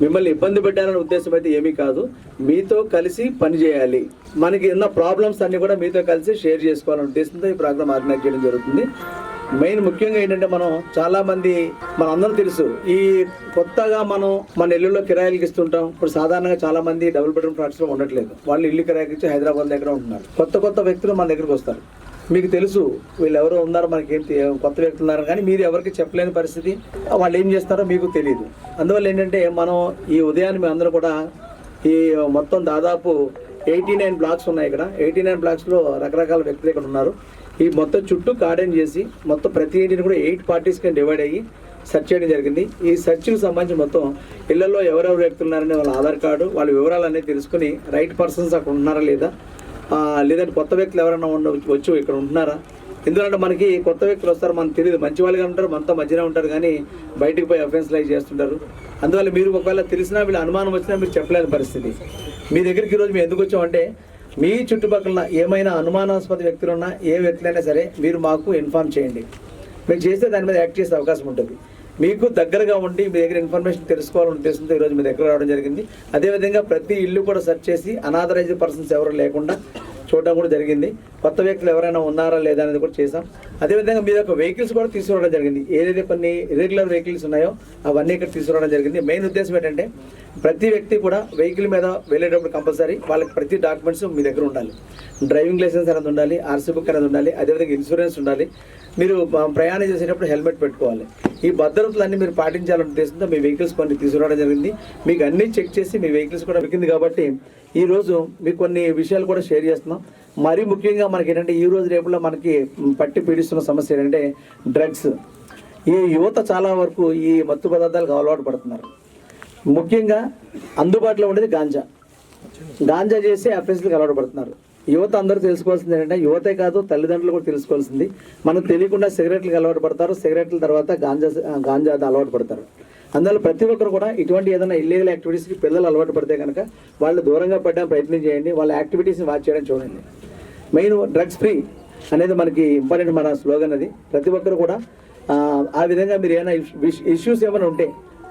మిమ్మల్ని ఇబ్బంది పెట్టాలనే ఉద్దేశం అయితే ఏమీ కాదు. మీతో కలిసి పని చేయాలి. మనకి ఉన్న ప్రాబ్లమ్స్ అన్ని కూడా మీతో కలిసి షేర్ చేసుకోవాలనే ఉద్దేశంతో ఈ ప్రోగ్రామ్ ఆర్గనైజ్ చేయడం జరుగుతుంది. మెయిన్ ముఖ్యంగా ఏంటంటే మనం చాలా మంది మన అందరం తెలుసు ఈ కొత్తగా మనం మన ఇల్లులో కిరాయిలకి ఇస్తుంటాం. ఇప్పుడు సాధారణంగా చాలా మంది డబుల్ బెడ్రూమ్ ఫ్లాట్స్లో ఉండట్లేదు. వాళ్ళు ఇల్లు కిరాయికి ఇచ్చి హైదరాబాద్ దగ్గర ఉంటున్నారు. కొత్త కొత్త వ్యక్తులు మన దగ్గరికి వస్తారు. మీకు తెలుసు వీళ్ళు ఎవరో ఉన్నారు మనకి కొత్త వ్యక్తులు ఉన్నారు కానీ మీరు ఎవరికి చెప్పలేని పరిస్థితి వాళ్ళు ఏం చేస్తారో మీకు తెలియదు అందువల్ల ఏంటంటే మనం ఈ ఉదయాన్ని మేము అందరూ కూడా ఈ మొత్తం దాదాపు ఎయిటీ నైన్ బ్లాక్స్ ఉన్నాయి ఇక్కడ. ఎయిటీ నైన్ బ్లాక్స్లో రకరకాల వ్యక్తులు ఇక్కడ ఉన్నారు. ఈ మొత్తం చుట్టూ గార్డెన్ చేసి మొత్తం ప్రతి ఇంటిని కూడా ఎయిట్ పార్టీస్ కింద డివైడ్ అయ్యి సెర్చ్ చేయడం జరిగింది. ఈ సెర్చ్కి సంబంధించి మొత్తం ఇళ్ళలో ఎవరెవరు వ్యక్తులు ఉన్నారని వాళ్ళ ఆధార్ కార్డు వాళ్ళ వివరాలు అనేది తెలుసుకుని రైట్ పర్సన్స్ అక్కడ ఉన్నారా లేదా లేదంటే కొత్త వ్యక్తులు ఎవరైనా ఉండ వచ్చి ఇక్కడ ఉంటున్నారా? ఎందుకంటే మనకి కొత్త వ్యక్తులు వస్తారు మనకు తెలియదు మంచి వాళ్ళుగా ఉంటారు మనతో మధ్యనే ఉంటారు కానీ బయటికి పోయి అఫెన్స్ లైక్ చేస్తుంటారు. అందువల్ల మీరు ఒకవేళ తెలిసినా వీళ్ళు అనుమానం వచ్చినా మీరు చెప్పలేని పరిస్థితి. మీ దగ్గరికి ఈరోజు మేము ఎందుకు వచ్చామంటే మీ చుట్టుపక్కల ఏమైనా అనుమానాస్పద వ్యక్తులున్నా ఏ వ్యక్తులైనా సరే మీరు మాకు ఇన్ఫామ్ చేయండి. మీరు చేస్తే దాని మీద యాక్ట్ చేసే అవకాశం ఉంటుంది. మీకు దగ్గరగా ఉండి మీ దగ్గర ఇన్ఫర్మేషన్ తెలుసుకోవాలని ఉద్దేశంతో ఈరోజు మీ దగ్గర రావడం జరిగింది. అదేవిధంగా ప్రతి ఇల్లు కూడా సెర్చ్ చేసి అనాథరైజ్డ్ పర్సన్స్ ఎవరు లేకుండా చూడడం కూడా జరిగింది. కొత్త వ్యక్తులు ఎవరైనా ఉన్నారా లేదా అనేది కూడా చేసాం అదేవిధంగా మీ యొక్క వెహికల్స్ కూడా తీసుకురావడం జరిగింది. ఏదైతే కొన్ని ఇర్రెగ్యులర్ వెహికల్స్ ఉన్నాయో అవన్నీ ఇక్కడ తీసుకురావడం జరిగింది. మెయిన్ ఉద్దేశం ఏంటంటే ప్రతి వ్యక్తి కూడా వెహికల్ మీద వెళ్ళేటప్పుడు కంపల్సరీ వాళ్ళకి ప్రతి డాక్యుమెంట్స్ మీ దగ్గర ఉండాలి. డ్రైవింగ్ లైసెన్స్ అనేది ఉండాలి ఆర్సీ బుక్ అనేది ఉండాలి అదేవిధంగా ఇన్సూరెన్స్ ఉండాలి. మీరు ప్రయాణం చేసేటప్పుడు హెల్మెట్ పెట్టుకోవాలి. ఈ భద్రతలన్నీ మీరు పాటించాలనే ఉద్దేశంతో మీ వెహికల్స్ కొన్ని తీసుకురావడం జరిగింది. మీకు అన్ని చెక్ చేసి మీ వెహికల్స్ కూడా దొరికింది కాబట్టి ఈరోజు మీకు కొన్ని విషయాలు కూడా షేర్ చేస్తున్నాం. మరీ ముఖ్యంగా మనకి ఏంటంటే ఈ రోజు రేపులో మనకి పట్టి పీడిస్తున్న సమస్య ఏంటంటే డ్రగ్స్. ఈ యువత చాలా వరకు ఈ మత్తు పదార్థాలకు అలవాటు పడుతున్నారు. ముఖ్యంగా అందుబాటులో ఉండేది గాంజా. గాంజా చేసి అఫెన్స్లకు అలవాటు పడుతున్నారు. యువత అందరూ తెలుసుకోవాల్సింది ఏంటంటే యువతే కాదు తల్లిదండ్రులు కూడా తెలుసుకోవాల్సింది. మనకు తెలియకుండా సిగరెట్లకు అలవాటు పడతారు. సిగరెట్ల తర్వాత గాంజా గాంజా అలవాటు పడతారు. అందువల్ల ప్రతి ఒక్కరు కూడా ఇటువంటి ఏదైనా ఇల్లీగల్ యాక్టివిటీస్కి పిల్లలు అలవాటు పడితే కనుక వాళ్ళు దూరంగా పడడానికి ప్రయత్నం చేయండి వాళ్ళ యాక్టివిటీస్ని వాచ్ చేయడం చూడండి. మెయిన్ డ్రగ్స్ ఫ్రీ అనేది మనకి ఇంపార్టెంట్ మన స్లోగన్ అది. ప్రతి ఒక్కరు కూడా ఆ, విధంగా మీరు ఏమైనా ఇష్యూస్ ఏమైనా ఉంటే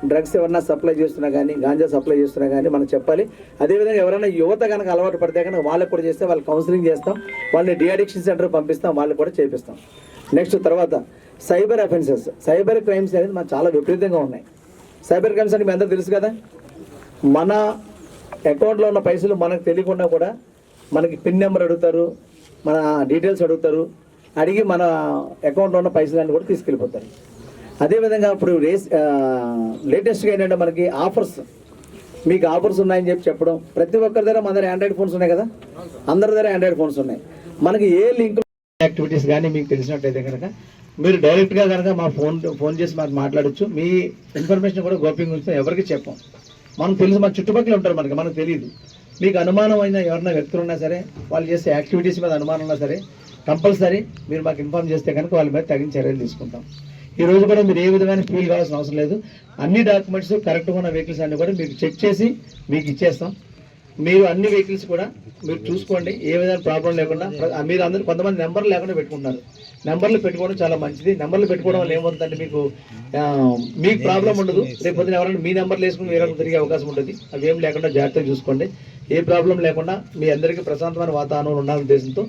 డ్రగ్స్ ఎవరైనా సప్లై చేస్తున్నా కానీ గాంజా సప్లై చేస్తున్నా కానీ మనం చెప్పాలి. అదేవిధంగా ఎవరైనా యువత కనుక అలవాటు పడితే కనుక వాళ్ళకు కూడా చేస్తే వాళ్ళు కౌన్సిలింగ్ చేస్తాం వాళ్ళని డిఅడిక్షన్ సెంటర్ పంపిస్తాం వాళ్ళు కూడా చేపిస్తాం. నెక్స్ట్ తర్వాత సైబర్ అఫెన్సెస్ సైబర్ క్రైమ్స్ అనేది మనకు చాలా విపరీతంగా ఉన్నాయి. సైబర్ క్రైమ్స్ అంటే మీ అందరూ తెలుసు కదా? మన అకౌంట్లో ఉన్న పైసలు మనకు తెలియకుండా కూడా మనకి పిన్ నెంబర్ అడుగుతారు మన డీటెయిల్స్ అడుగుతారు అడిగి మన అకౌంట్లో ఉన్న పైసలన్నీ కూడా తీసుకెళ్ళిపోతారు. అదేవిధంగా ఇప్పుడు రేస్ లేటెస్ట్గా ఏంటంటే మనకి ఆఫర్స్. మీకు ఆఫర్స్ ఉన్నాయని చెప్పి చెప్పడం. ప్రతి ఒక్కరి దగ్గర మన దగ్గర ఆండ్రాయిడ్ ఫోన్స్ ఉన్నాయి కదా? అందరి దగ్గర ఆండ్రాయిడ్ ఫోన్స్ ఉన్నాయి. మనకి ఏ లింక్ యాక్టివిటీస్ కానీ మీకు తెలిసినట్టయితే కనుక మీరు డైరెక్ట్గా కనుక మా ఫోన్ ఫోన్ చేసి మాకు మాట్లాడొచ్చు. మీ ఇన్ఫర్మేషన్ కూడా గోప్యంగా ఉంచుతాం ఎవరికి చెప్పం. మనం తెలుసు మన చుట్టుపక్కల ఉంటారు మనకి మనకు తెలియదు మీకు అనుమానం అయిన ఎవరైనా వ్యక్తులు ఉన్నా సరే వాళ్ళు చేసే యాక్టివిటీస్ మీద అనుమానం ఉన్నా సరే కంపల్సరీ మీరు మాకు ఇన్ఫార్మ్ చేస్తే కనుక వాళ్ళ మీద తగిన చర్యలు తీసుకుంటాం. ఈ రోజు కూడా మీరు ఏ విధమైన ఫీల్ కావాల్సిన అవసరం లేదు. అన్ని డాక్యుమెంట్స్ కరెక్ట్గా ఉన్న వెహికల్స్ అన్ని కూడా మీకు చెక్ చేసి మీకు ఇచ్చేస్తాం. మీరు అన్ని వెహికల్స్ కూడా మీరు చూసుకోండి ఏ విధమైన ప్రాబ్లం లేకుండా మీరు అందరూ కొంతమంది నెంబర్లు లేకుండా పెట్టుకుంటున్నారు. నెంబర్లు పెట్టుకోవడం చాలా మంచిది. నెంబర్లు పెట్టుకోవడం వల్ల ఏమవుతుందంటే మీకు మీకు ప్రాబ్లం ఉండదు. రేపు పొద్దున ఎవరైనా మీ నెంబర్లు వేసుకుని వేరే తిరిగే అవకాశం ఉంటుంది. అవి ఏం లేకుండా జాగ్రత్తగా చూసుకోండి. ఏ ప్రాబ్లం లేకుండా మీ అందరికీ ప్రశాంతమైన వాతావరణం ఉండాలనే ఉద్దేశంతో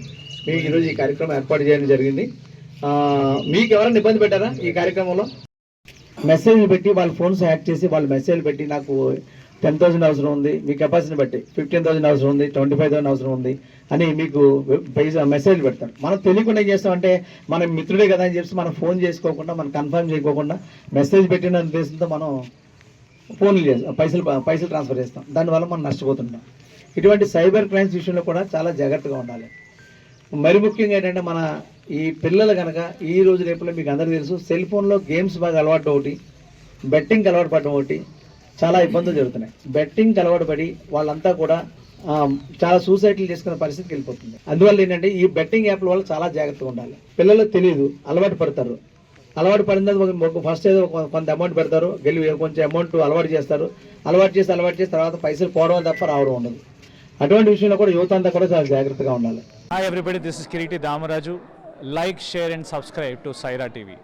మేము ఈరోజు ఈ కార్యక్రమం ఏర్పాటు చేయడం జరిగింది. మీకు ఎవరైనా ఇబ్బంది పెట్టారా ఈ కార్యక్రమంలో? మెసేజ్ పెట్టి వాళ్ళ ఫోన్స్ హ్యాక్ చేసి వాళ్ళు మెసేజ్ పెట్టి నాకు టెన్ థౌసండ్ అవసరం ఉంది. మీ కెపాసిటీని బట్టి ఫిఫ్టీన్ థౌసండ్ అవసరం ఉంది ట్వంటీ ఫైవ్ థౌసండ్ అవసరం ఉంది అని మీకు పైసా మెసేజ్ పెడతారు. మనం తెలియకుండా ఏం చేస్తామంటే మన మిత్రుడే కదా అని చెప్పి మనం ఫోన్ చేసుకోకుండా మనం కన్ఫర్మ్ చేయకోకుండా మెసేజ్ పెట్టిన ఉద్దేశంతో మనం ఫోన్లు చేస్తాం. పైసలు పైసలు ట్రాన్స్ఫర్ చేస్తాం. దానివల్ల మనం నష్టపోతుంటాం. ఇటువంటి సైబర్ క్రైమ్స్ విషయంలో కూడా చాలా జాగ్రత్తగా ఉండాలి. మరి ముఖ్యంగా ఏంటంటే మన ఈ పిల్లలు కనుక ఈ రోజు రేపులో మీకు అందరికీ తెలుసు సెల్ ఫోన్లో గేమ్స్ బాగా అలవాటు ఒకటి బెట్టింగ్కి అలవాటు పడడం ఒకటి చాలా ఇబ్బందులు జరుగుతున్నాయి. బెట్టింగ్ అలవాటు పడి వాళ్ళంతా కూడా చాలా సూసైడ్లు చేసుకునే పరిస్థితికి వెళ్ళిపోతుంది. అందువల్ల ఏంటంటే ఈ బెట్టింగ్ యాప్ల వల్ల చాలా జాగ్రత్తగా ఉండాలి. పిల్లలు తెలియదు అలవాటు పడతారు. అలవాటు పడిన తర్వాత ఫస్ట్ ఏదో కొంత అమౌంట్ పెడతారు గెలివి కొంచెం అమౌంట్ అలవాటు చేస్తారు. అలవాటు చేసి అలవాటు చేసి తర్వాత పైసలు పోవడం తప్ప రావడం ఉండదు. అటువంటి విషయంలో కూడా యువత అంతా కూడా చాలా జాగ్రత్తగా ఉండాలి. Hi everybody, this is Kiriti Damaraju like share and subscribe to Saira TV